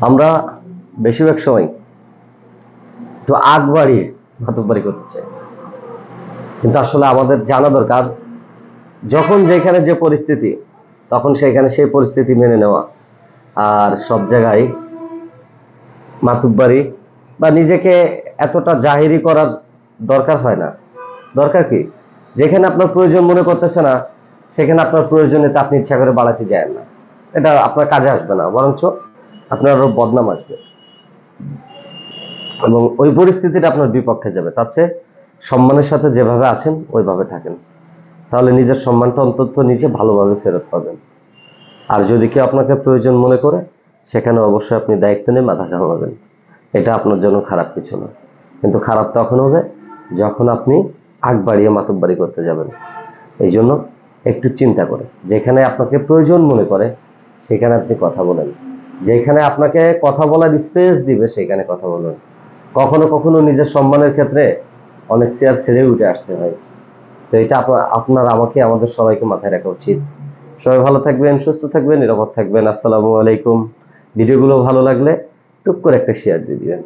আমরা বেশিরভাগ সময় একটু আগ বাড়িয়ে মাতুব্বারি করতে চাই। কিন্তু আসলে আমাদের জানা দরকার, যখন যেখানে যে পরিস্থিতি, তখন সেখানে সেই পরিস্থিতি মেনে নেওয়া। আর সব জায়গায় মাতুব্বারি বা নিজেকে এতটা জাহিরি করার দরকার হয় না। দরকার কি? যেখানে আপনার প্রয়োজন মনে করতেছে না, সেখানে আপনার প্রয়োজনে প্রয়োজনীয়তা আপনি ইচ্ছা করে বাড়াতে যায় না। এটা আপনার কাজে আসবে না। বরঞ্চ আপনার আরও বদনাম আসবে। এবং ওই পরিস্থিতিটা আপনার বিপক্ষে যাবে। তার চেয়ে সম্মানের সাথে যেভাবে আছেন, ওইভাবে থাকেন। তাহলে নিজের সম্মানটা অন্তত নিজে ভালোভাবে ফেরত পাবেন। আর যদি কেউ আপনাকে প্রয়োজন মনে করে, সেখানে অবশ্যই আপনি দায়িত্ব নিয়ে মাথা ঘামাবেন। এটা আপনার জন্য খারাপ কিছু না। কিন্তু খারাপ তখন হবে যখন আপনি আগ বাড়িয়ে মাতব্বারি করতে যাবেন। এই জন্য একটু চিন্তা করে। যেখানে আপনাকে প্রয়োজন মনে করে, সেখানে আপনি কথা বলেন। যেখানে আপনাকে কথা বলার স্পেস দিবে, সেখানে কথা বলুন। কখনো কখনো নিজের সম্মানের ক্ষেত্রে অনেক চেয়ার ছেড়ে উঠে আসতে হয়। তো এটা আপনা- আপনার, আমাকে, আমাদের সবাইকে মাথায় রাখা উচিত। সবাই ভালো থাকবেন, সুস্থ থাকবেন, নিরাপদ থাকবেন। আসসালামু আলাইকুম। ভিডিওগুলো ভালো লাগলে টুক করে একটা শেয়ার দিয়ে দিবেন।